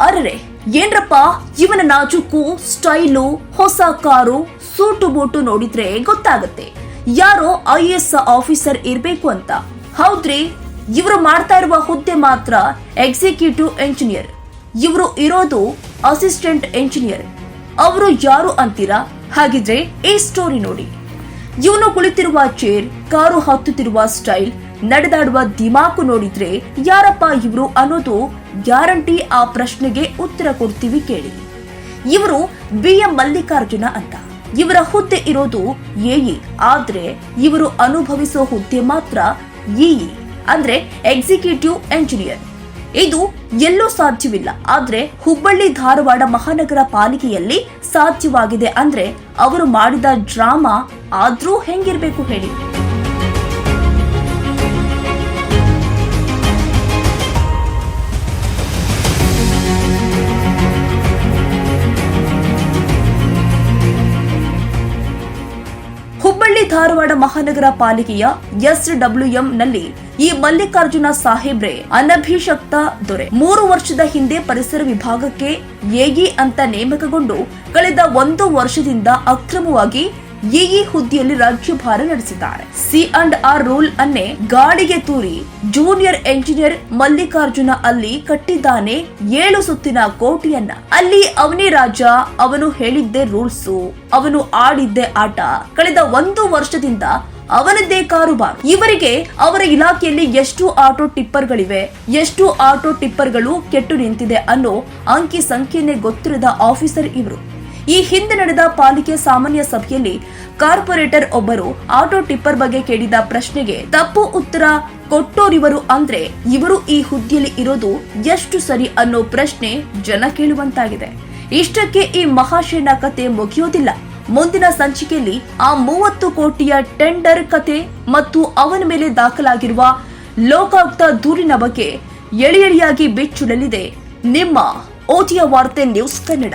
ಅರರೆ ಏನ್ರಪ್ಪ? ಇವನ ನಾಜುಕು, ಸ್ಟೈಲು, ಹೊಸ ಕಾರು, ಸೂಟು ಬೂಟು ನೋಡಿದ್ರೆ ಗೊತ್ತಾಗತ್ತೆ. ಯಾರೋ ಐ ಎಸ್ ಆಫೀಸರ್ ಇರ್ಬೇಕು ಅಂತ. ಹೌದ್ರಿ? ಇವರು ಮಾಡ್ತಾ ಇರುವ ಹುದ್ದೆ ಮಾತ್ರ ಎಕ್ಸಿಕ್ಯೂಟಿವ್ ಎಂಜಿನಿಯರ್. ಇವರು ಇರೋದು ಅಸಿಸ್ಟೆಂಟ್ ಎಂಜಿನಿಯರ್. ಅವರು ಯಾರು ಅಂತೀರಾ? ಹಾಗಿದ್ರೆ ಈ ಸ್ಟೋರಿ ನೋಡಿ. ಇವನು ಕುಳಿತಿರುವ ಚೇರ್, ಕಾರು ಹತ್ತುತ್ತಿರುವ ಸ್ಟೈಲ್, ನಡೆದಾಡುವ ದಿಮಾಕು ನೋಡಿದ್ರೆ ಯಾರಪ್ಪ ಇವರು ಅನ್ನೋದು ಗ್ಯಾರಂಟಿ ಆ ಪ್ರಶ್ನೆಗೆ ಉತ್ತರ ಕೊಡ್ತೀವಿ ಕೇಳಿ. ಇವರು ಬಿ ಎಂ ಮಲ್ಲಿಕಾರ್ಜುನ ಅಂತ. ಇವರ ಹುದ್ದೆ ಇರೋದು ಎಇ ಆದ್ರೆ ಇವರು ಅನುಭವಿಸೋ ಹುದ್ದೆ ಮಾತ್ರ ಇಇ ಅಂದ್ರೆ ಎಕ್ಸಿಕ್ಯೂಟಿವ್ ಎಂಜಿನಿಯರ್. ಇದು ಎಲ್ಲೂ ಸಾಧ್ಯವಿಲ್ಲ, ಆದ್ರೆ ಹುಬ್ಬಳ್ಳಿ ಧಾರವಾಡ ಮಹಾನಗರ ಪಾಲಿಕೆಯಲ್ಲಿ ಸಾಧ್ಯವಾಗಿದೆ ಅಂದ್ರೆ ಅವರು ಮಾಡಿದ ಡ್ರಾಮಾ ಆದ್ರೂ ಹೆಂಗಿರ್ಬೇಕು ಹೇಳಿ. ಹುಬ್ಬಳ್ಳಿ ಧಾರವಾಡ ಮಹಾನಗರ ಪಾಲಿಕೆಯ ಎಸ್ ಡಬ್ಲ್ಯೂಎಂ ನಲ್ಲಿ ಈ ಮಲ್ಲಿಕಾರ್ಜುನ ಸಾಹೇಬ್ರೆ ಅನಭಿಷಕ್ತ ದೊರೆ. ಮೂರು ವರ್ಷದ ಹಿಂದೆ ಪರಿಸರ ವಿಭಾಗಕ್ಕೆ ಎಇ ಅಂತ ನೇಮಕಗೊಂಡು ಕಳೆದ ಒಂದು ವರ್ಷದಿಂದ ಅಕ್ರಮವಾಗಿ ಎಇ ಹುದ್ದೆಯಲ್ಲಿ ರಾಜ್ಯಭಾರ ನಡೆಸಿದ್ದಾರೆ. ಸಿ ಅಂಡ್ ಆರ್ ರೂಲ್ ಅನ್ನೇ ಗಾಳಿಗೆ ತೂರಿ ಜೂನಿಯರ್ ಎಂಜಿನಿಯರ್ ಮಲ್ಲಿಕಾರ್ಜುನ ಅಲ್ಲಿ ಕಟ್ಟಿದ್ದಾನೆ ಏಳು ಸುತ್ತಿನ ಕೋಟಿಯನ್ನ. ಅಲ್ಲಿ ಅವನೇ ರಾಜ, ಅವನು ಹೇಳಿದ್ದೆ ರೂಲ್ಸು, ಅವನು ಆಡಿದ್ದೆ ಆಟ. ಕಳೆದ ಒಂದು ವರ್ಷದಿಂದ ಅವನದ್ದೇ ಕಾರುಬಾರ್. ಇವರಿಗೆ ಅವರ ಇಲಾಖೆಯಲ್ಲಿ ಎಷ್ಟು ಆಟೋ ಟಿಪ್ಪರ್ಗಳಿವೆ, ಎಷ್ಟು ಆಟೋ ಟಿಪ್ಪರ್ಗಳು ಕೆಟ್ಟು ನಿಂತಿದೆ ಅನ್ನೋ ಅಂಕಿ ಸಂಖ್ಯೆನೇ ಗೊತ್ತಿರದ ಆಫೀಸರ್ ಇವರು. ಈ ಹಿಂದೆ ನಡೆದ ಪಾಲಿಕೆ ಸಾಮಾನ್ಯ ಸಭೆಯಲ್ಲಿ ಕಾರ್ಪೊರೇಟರ್ ಒಬ್ಬರು ಆಟೋ ಟಿಪ್ಪರ್ ಬಗ್ಗೆ ಕೇಳಿದ ಪ್ರಶ್ನೆಗೆ ತಪ್ಪು ಉತ್ತರ ಕೊಟ್ಟೋರಿವರು ಅಂದ್ರೆ ಇವರು ಈ ಹುದ್ದೆಯಲ್ಲಿ ಇರೋದು ಎಷ್ಟು ಸರಿ ಅನ್ನೋ ಪ್ರಶ್ನೆ ಜನ ಕೇಳುವಂತಾಗಿದೆ. ಇಷ್ಟಕ್ಕೆ ಈ ಮಹಾಶಯನ ಕತೆ ಮುಗಿಯೋದಿಲ್ಲ. ಮುಂದಿನ ಸಂಚಿಕೆಯಲ್ಲಿ ಆ ಮೂವತ್ತು ಕೋಟಿಯ ಟೆಂಡರ್ ಕತೆ ಮತ್ತು ಅವನ ಮೇಲೆ ದಾಖಲಾಗಿರುವ ಲೋಕಾಯುಕ್ತ ದೂರಿನ ಬಗ್ಗೆ ಎಳೆಯಳಿಯಾಗಿ ಬಿಚ್ಚುಡಲಿದೆ. ನಿಮ್ಮ ಓದಿಯ ವಾರ್ತೆ ನ್ಯೂಸ್ ಕನ್ನಡ.